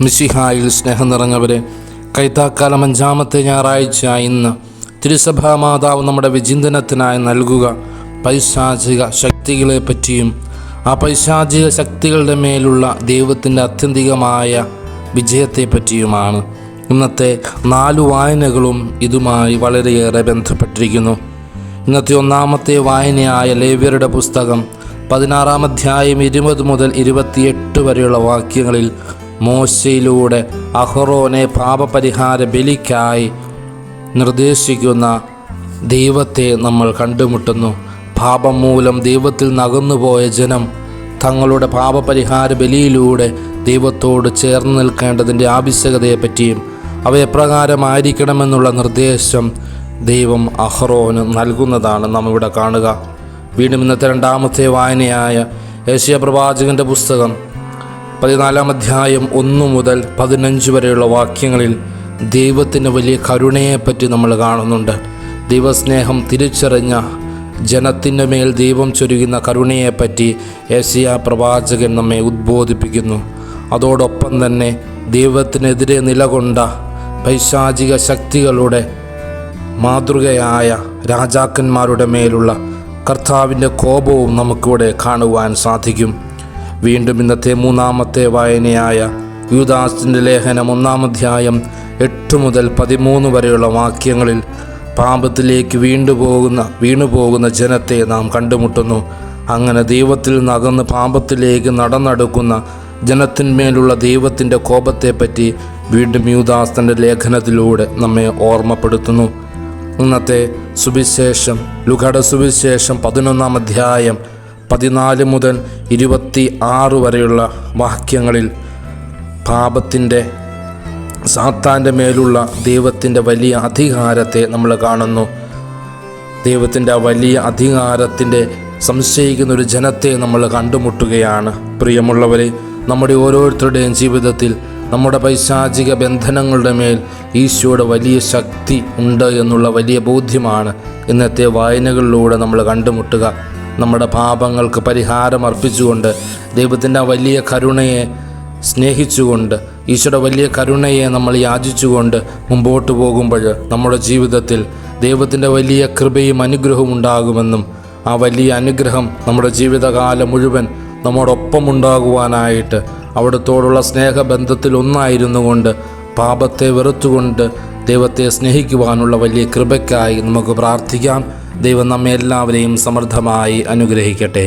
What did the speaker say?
മിശിഹായിൽ സ്നേഹം നിറഞ്ഞവരെ കൈത്താക്കാലം അഞ്ചാമത്തെ ഞായറാഴ്ച ഇന്ന് തിരുസഭാ മാതാവ് നമ്മുടെ വിചിന്തനത്തിനായി നൽകുക. പൈശാചിക ശക്തികളെ പറ്റിയും ആ പൈശാചിക ശക്തികളുടെ മേലുള്ള ദൈവത്തിന്റെ അത്യന്തികമായ വിജയത്തെ പറ്റിയുമാണ് ഇന്നത്തെ നാലു വായനകളും ഇതുമായി വളരെയേറെ ബന്ധപ്പെട്ടിരിക്കുന്നു. ഇന്നത്തെ ഒന്നാമത്തെ വായനയായ ലേവ്യരുടെ പുസ്തകം പതിനാറാം അധ്യായം ഇരുപത് മുതൽ ഇരുപത്തിയെട്ട് വരെയുള്ള വാക്യങ്ങളിൽ മോശയിലൂടെ അഹ്റോനെ പാപപരിഹാര ബലിക്കായി നിർദ്ദേശിക്കുന്ന ദൈവത്തെ നമ്മൾ കണ്ടുമുട്ടുന്നു. പാപം മൂലം ദൈവത്തിൽ നകന്നുപോയ ജനം തങ്ങളുടെ പാപപരിഹാര ബലിയിലൂടെ ദൈവത്തോട് ചേർന്ന് നിൽക്കേണ്ടതിന്റെ ആവശ്യകതയെപ്പറ്റിയും അവ എപ്രകാരമായിരിക്കണമെന്നുള്ള നിർദ്ദേശം ദൈവം അഹ്റോന് നൽകുന്നതാണ് നാം ഇവിടെ കാണുക. വീണ്ടും ഇന്നത്തെ രണ്ടാമത്തെ വായനയായ ഏഷ്യ പ്രവാചകന്റെ പുസ്തകം പതിനാലാം അധ്യായം ഒന്നു മുതൽ പതിനഞ്ച് വരെയുള്ള വാക്യങ്ങളിൽ ദൈവത്തിന്റെ വലിയ കരുണയെപ്പറ്റി നമ്മൾ കാണുന്നുണ്ട്. ദൈവസ്നേഹം തിരിച്ചറിഞ്ഞ ജനത്തിന്റെ മേൽ ദൈവം ചൊരിയുന്ന കരുണയെപ്പറ്റി ഏഷ്യ പ്രവാചകൻ നമ്മെ ഉദ്ബോധിപ്പിക്കുന്നു. അതോടൊപ്പം തന്നെ ദൈവത്തിനെതിരെ നിലകൊണ്ട പൈശാചിക ശക്തികളുടെ മാതൃകയായ രാജാക്കന്മാരുടെ മേലുള്ള കർത്താവിന്റെ കോപവും നമുക്കിവിടെ കാണുവാൻ സാധിക്കും. വീണ്ടും ഇന്നത്തെ മൂന്നാമത്തെ വായനയായ യുദാസിന്റെ ലേഖനം ഒന്നാം ഒന്നാമധ്യായം എട്ട് മുതൽ പതിമൂന്ന് വരെയുള്ള വാക്യങ്ങളിൽ പാപത്തിലേക്ക് വീണ്ടുപോകുന്ന വീണുപോകുന്ന ജനത്തെ നാം കണ്ടുമുട്ടുന്നു. അങ്ങനെ ദൈവത്തിൽ നകന്ന് പാപത്തിലേക്ക് നടന്നെടുക്കുന്ന ജനത്തിന്മേലുള്ള ദൈവത്തിന്റെ കോപത്തെപ്പറ്റി വീണ്ടും യൂദാസ് ലേഖനത്തിലൂടെ നമ്മെ ഓർമ്മപ്പെടുത്തുന്നു. ഇന്നത്തെ സുവിശേഷം ലുഘട സുവിശേഷം പതിനൊന്നാം അധ്യായം പതിനാല് മുതൽ ഇരുപത്തി ആറ് വരെയുള്ള വാക്യങ്ങളിൽ പാപത്തിന്റെ സാത്താന്റെ മേലുള്ള ദൈവത്തിന്റെ വലിയ അധികാരത്തെ നമ്മൾ കാണുന്നു. ദൈവത്തിന്റെ വലിയ അധികാരത്തിന്റെ സംശയിക്കുന്ന ഒരു ജനത്തെ നമ്മൾ കണ്ടുമുട്ടുകയാണ്. പ്രിയമുള്ളവരെ നമ്മുടെ ഓരോരുത്തരുടെയും ജീവിതത്തിൽ നമ്മുടെ പൈശാചിക ബന്ധനങ്ങളുടെ മേൽ ഈശോയുടെ വലിയ ശക്തി ഉണ്ട് എന്നുള്ള വലിയ ബോധ്യമാണ് ഇന്നത്തെ വായനകളിലൂടെ നമ്മൾ കണ്ടുമുട്ടുക. നമ്മുടെ പാപങ്ങൾക്ക് പരിഹാരം അർപ്പിച്ചുകൊണ്ട് ദൈവത്തിന്റെ വലിയ കരുണയെ സ്നേഹിച്ചുകൊണ്ട് ഈശോയുടെ വലിയ കരുണയെ നമ്മൾ യാചിച്ചുകൊണ്ട് മുമ്പോട്ട് പോകുമ്പോൾ നമ്മുടെ ജീവിതത്തിൽ ദൈവത്തിന്റെ വലിയ കൃപയും അനുഗ്രഹവും ഉണ്ടാകുമെന്നും ആ വലിയ അനുഗ്രഹം നമ്മുടെ ജീവിതകാലം മുഴുവൻ നമ്മോടൊപ്പം ഉണ്ടാകുവാനായിട്ട് അവിടത്തോടുള്ള സ്നേഹബന്ധത്തിൽ ഒന്നായിരുന്നു കൊണ്ട് പാപത്തെ വെറുത്തുകൊണ്ട് ദൈവത്തെ സ്നേഹിക്കുവാനുള്ള വലിയ കൃപയ്ക്കായി നമുക്ക് പ്രാർത്ഥിക്കാം. ദൈവം നമ്മെ എല്ലാവരെയും സമൃദ്ധമായി അനുഗ്രഹിക്കട്ടെ.